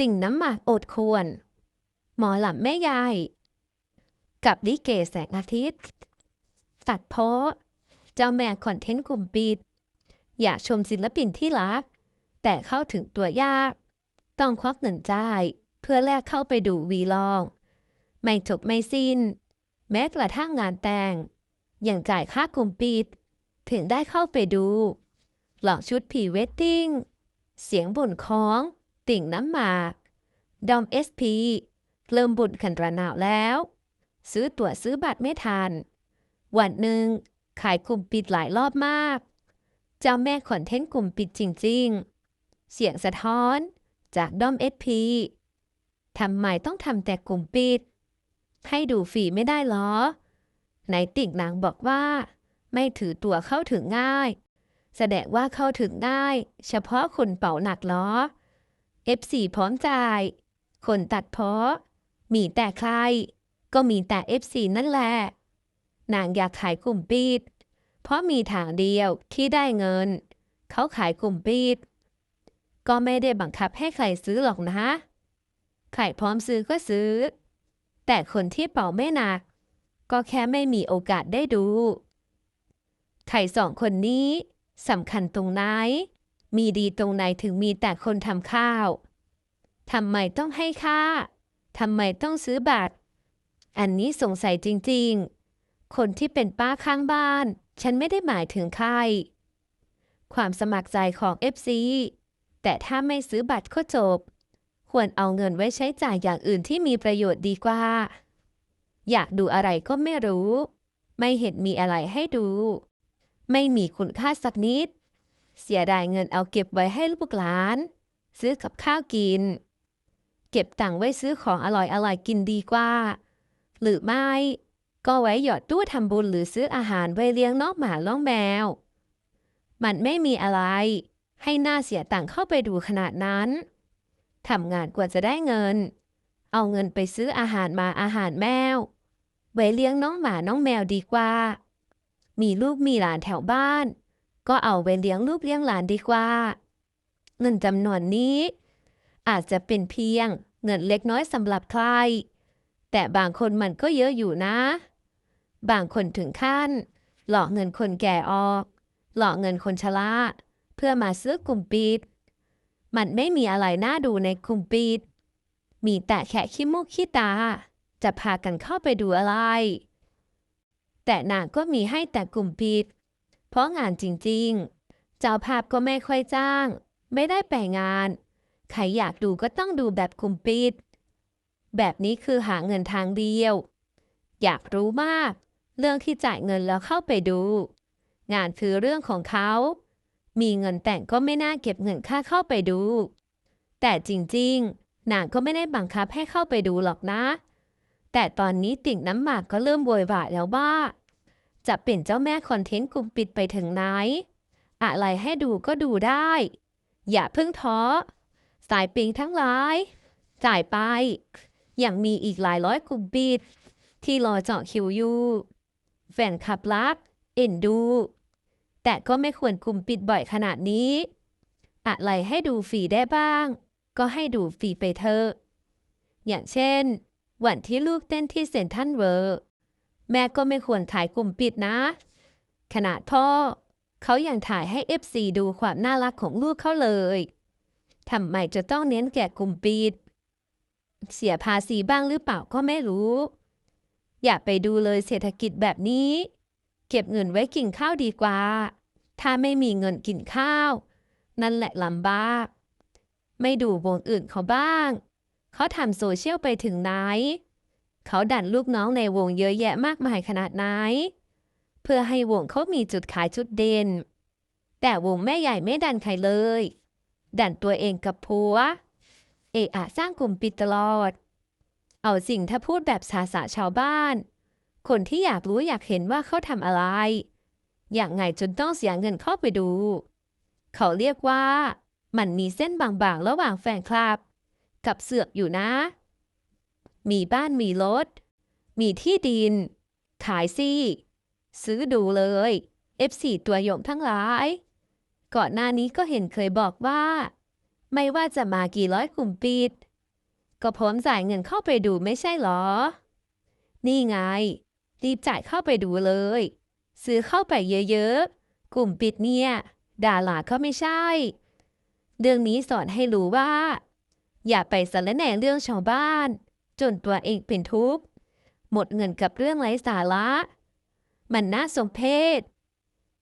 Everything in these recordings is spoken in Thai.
ติ่งน้ำหมากอดควร หมอหลับแม่ยาย กับลิเกแสงอาทิตย์ ตัดเพาะเจ้าแม่คอนเทนต์กลุ่มปิด อยากชมศิลปินที่รัก แต่เข้าถึงตัวยาก ต้องควักเงินจ่าย เพื่อแลกเข้าไปดูวีลอง ไม่จบไม่สิ้น แม้กระทั่งงานแต่งยังจ่ายค่ากลุ่มปิด ถึงได้เข้าไปดู หลอกชุดพรีเวดดิ้งเสียงบ่นของ ติ่งน้ำหมากดอมเอสพีเริ่มบุญขันระนาวแล้ว ซื้อตั๋วซื้อบัตรไม่ทัน วันหนึ่งขายกลุ่มปิดหลายรอบมาก เจ้าแม่คอนเทนต์กลุ่มปิดจริงๆ เสียงสะท้อนจากดอมเอสพีทำไมต้องทำแต่กลุ่มปิด ให้ดูฟรีไม่ได้หรอไหนติ่งนางบอกว่า ไม่ถือตั๋วเข้าถึงง่าย แสดงว่าเข้าถึงง่าย เฉพาะคนเป่าหนักเหรอ F4 พร้อมจ่าย คนตัดเพาะ มีแต่ใคร ก็มีแต่ F4 นั่นแหละ นางอยากขายกลุ่มปิดเพราะมีทางเดียวที่ได้เงิน เขาขายกลุ่มปิดก็ไม่ได้บังคับให้ใครซื้อหรอกนะ ใครพร้อมซื้อก็ซื้อ แต่คนที่เป่าไม่หนัก ก็แค่ไม่มีโอกาสได้ดู ไข่สองคนนี้สำคัญตรงไหน มีดีตรงไหนถึงมีแต่คนทำข้าว ทำไมต้องให้ค่า ทำไมต้องซื้อบัตร อันนี้สงสัยจริงๆ คนที่เป็นป้าข้างบ้าน ฉันไม่ได้หมายถึงใคร ความสมัครใจของ FC แต่ถ้าไม่ซื้อบัตรก็จบ ควรเอาเงินไว้ใช้จ่ายอย่างอื่นที่มีประโยชน์ดีกว่า อยากดูอะไรก็ไม่รู้ ไม่เห็นมีอะไรให้ดู ไม่มีคุณค่าสักนิด เสียดายเงินเอาเก็บไว้ให้ลูกหลาน ซื้อกับข้าวกิน เก็บตังค์ไว้ซื้อของอร่อยๆกินดีกว่า หรือไม่ ก็ไว้หยอดตู้ทำบุญหรือซื้ออาหารไว้เลี้ยงน้องหมาน้องแมว มันไม่มีอะไร ให้หน้าเสียตังค์เข้าไปดูขนาดนั้นทำงานกว่าจะได้เงิน เอาเงินไปซื้ออาหารมาอาหารแมว ไว้เลี้ยงน้องหมาน้องแมวดีกว่า มีลูกมีหลานแถวบ้าน ก็เอาไว้เลี้ยงลูกเลี้ยงหลานดีกว่า เงินจำนวนนี้ อาจจะเป็นเพียงเงินเล็กน้อยสำหรับใคร แต่บางคนมันก็เยอะอยู่นะ บางคนถึงขั้น หลอกเงินคนแก่ออก หลอกเงินคนชราเพื่อมาซื้อกลุ่มปิด มันไม่มีอะไรน่าดูในกลุ่มปิด มีแต่แค่ขี้มูกขี้ตา จะพากันเข้าไปดูอะไร แต่นางก็มีให้แต่กลุ่มปิด เพราะงานจริงๆ เจ้าภาพก็ไม่ค่อยจ้าง ไม่ได้ไปงาน ใครอยากดูก็ต้องดูแบบกลุ่มปิด แบบนี้คือหาเงินทางเดียว อยากรู้มาก เรื่องที่จ่ายเงินแล้วเข้าไปดู งานคือเรื่องของเขา มีเงินแต่งก็ไม่น่าเก็บเงินค่าเข้าไปดู แต่จริงๆนางก็ไม่ได้บังคับให้เข้าไปดูหรอกนะ แต่ตอนนี้ติ่งน้ำหมากก็เริ่มโวยวายแล้วว่า จะเป็นเจ้าแม่คอนเทนต์กลุ่มปิดไปถึงไหน อะไรให้ดูก็ดูได้ อย่าเพิ่งท้อ สายปิงทั้งหลาย จ่ายไปยังมีอีกหลายร้อยกลุ่มปิด ที่รอเจาะคิวอยู่แฟนคลับรัก เอ็นดู แต่ก็ไม่ควรกลุ่มปิดบ่อยขนาดนี้ อะไรให้ดูฟรีได้บ้าง ก็ให้ดูฟรีไปเถอะ อย่างเช่น วันที่ลูกเต้นที่เซนทันเวิร์ แม่ก็ไม่ควรถ่ายกลุ่มปิดนะ ขนาดพ่อ เขายังถ่ายให้ FC ดูความน่ารักของลูกเขาเลยทำไมจะต้องเน้นแก่กลุ่มปิด เสียภาษีบ้างหรือเปล่าก็ไม่รู้ อย่าไปดูเลยเศรษฐกิจแบบนี้ เก็บเงินไว้กินข้าวดีกว่า ถ้าไม่มีเงินกินข้าว นั่นแหละลำบาก ไม่ดูวงอื่นเขาบ้าง เขาทำโซเชียลไปถึงไหน เขาดันลูกน้องในวงเยอะแยะมากมายขนาดไหน เพื่อให้วงเขามีจุดขายจุดเด่น แต่วงแม่ใหญ่ไม่ดันใครเลย ดันตัวเองกับผัว เอะอะสร้างกลุ่มปิดตลอด เอาสิ่งถ้าพูดแบบสาสาชาวบ้าน คนที่อยากรู้อยากเห็นว่าเขาทำอะไร อย่างไงจนต้องเสียเงินเข้าไปดู เขาเรียกว่า มันมีเส้นบางๆ ระหว่างแฟนคลับ กับเสือกอยู่นะ มีบ้านมีรถ มีที่ดิน ขายสิซื้อดูเลย F4 ตัวยงทั้งหลาย ก่อนหน้านี้ก็เห็นเคยบอกว่า ไม่ว่าจะมากี่ร้อยกลุ่มปิด ก็พร้อมจ่ายเงินเข้าไปดูไม่ใช่หรอ นี่ไง รีบจ่ายเข้าไปดูเลย ซื้อเข้าไปเยอะๆ กลุ่มปิดเนี่ยดาราก็ไม่ใช่ เรื่องนี้สอนให้รู้ว่า อย่าไปสารแหน่เรื่องชาวบ้าน จนตัวเองเป็นทุกข์หมดเงินกับเรื่องไร้สาระ มันน่าสมเพช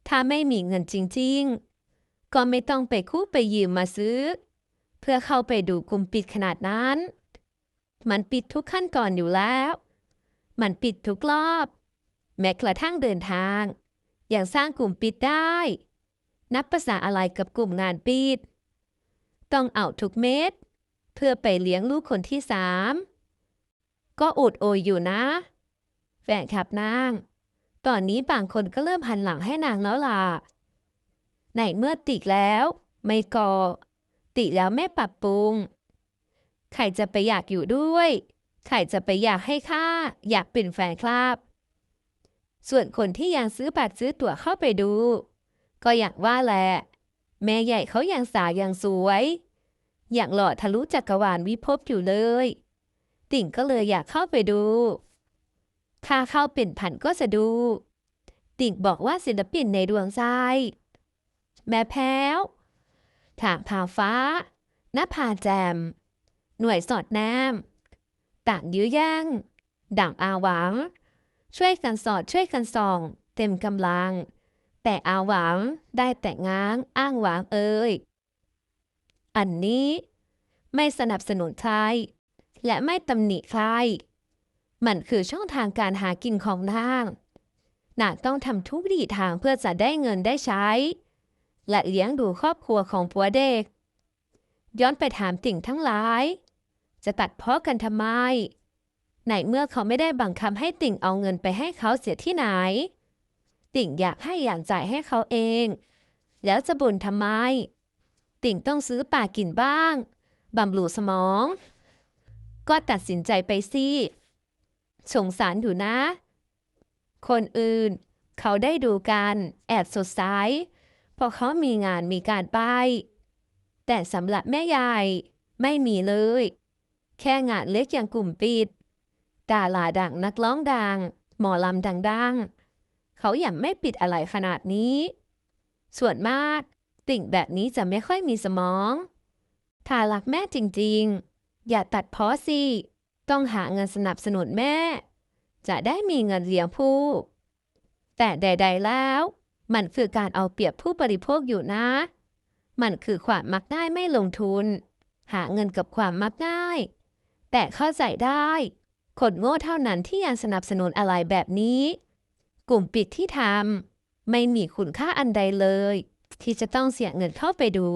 ถ้าไม่มีเงินจริงๆ ก็ไม่ต้องไปคู่ไปยืมมาซื้อ เพื่อเข้าไปดูกลุ่มปิดขนาดนั้น มันปิดทุกขั้นตอนอยู่แล้ว มันปิดทุกรอบ แม้กระทั่งเดินทาง อย่างสร้างกลุ่มปิดได้ นับภาษาอะไรกับกลุ่มงานปิด ต้องเอาทุกเม็ด เพื่อไปเลี้ยงลูกคนที่สาม ก็อดโอยอยู่นะ แฟนคลับนาง ตอนนี้บางคนก็เริ่มหันหลังให้นางแล้วล่ะไหนเมื่อติแล้ว ไม่ก่อ ติแล้วไม่ปรับปรุง ใครจะไปอยากอยู่ด้วย ใครจะไปอยากให้ค่าอยากเป็นแฟนคลับ ส่วนคนที่ยังซื้อบัตรซื้อตั๋วเข้าไปดู ก็อยากว่าแหละ แม่ใหญ่เขายังสาวยังสวย อย่ากหล่อทะลุจักรวาลวิภพอยู่เลย ติ่งก็เลยอยากเข้าไปดู ค่าเข้าเป็นพันก็จะดู ติ่งบอกว่าศิลปินในดวงใจ แม่แพ้วถางผาฟ้าหน้าผาแจม หน่วยสอดแนมต่างยื้อย่งดั่งอาหวัง ช่วยกันสอดช่วยกันส่อง เต็มกำลัง แต่อาหวังได้แต่ง้างอ้างหวังเอ่ยอันนี้ไม่สนับสนุนใคร และไม่ตำหนิใคร มันคือช่องทางการหากินของนาง นางต้องทำทุกวิถีทางเพื่อจะได้เงินได้ใช้ และเลี้ยงดูครอบครัวของผัวเด็ก ย้อนไปถามติ่งทั้งหลาย จะตัดเพ้อกันทำไมไหนเมื่อเขาไม่ได้บังคับให้ติ่งเอาเงินไปให้เขาเสียที่ไหน ติ่งอยากให้อย่างจ่ายให้เขาเอง แล้วจะบ่นทำไม ติ่งต้องซื้อป่ากินบ้างบำรุงสมอง ก็ตัดสินใจไปสิสงสารอยู่นะ คนอื่น เขาได้ดูกันแอบสดใสเพราะเขามีงานมีการไปแต่สำหรับแม่ยายไม่มีเลย แค่งานเล็กอย่างกลุ่มปิดดาราดังนักร้องดัง หมอลำดังๆ เขาอย่างไม่ปิดอะไรขนาดนี้ ส่วนมากติ่งแบบนี้จะไม่ค่อยมีสมอง ถ้ารักแม่จริงๆ อย่าตัดพ้อสิ ต้องหาเงินสนับสนุนแม่ จะได้มีเงินเลี้ยงผู้ แต่ใด ๆแล้ว มันคือการเอาเปรียบผู้บริโภคอยู่นะ มันคือความมักง่ายไม่ลงทุน หาเงินกับความมักง่าย แต่เข้าใจได้ คนโง่เท่านั้นที่ยังสนับสนุนอะไรแบบนี้ กลุ่มปิดที่ทำไม่มีคุณค่าอันใดเลย ที่จะต้องเสียเงินเข้าไปดู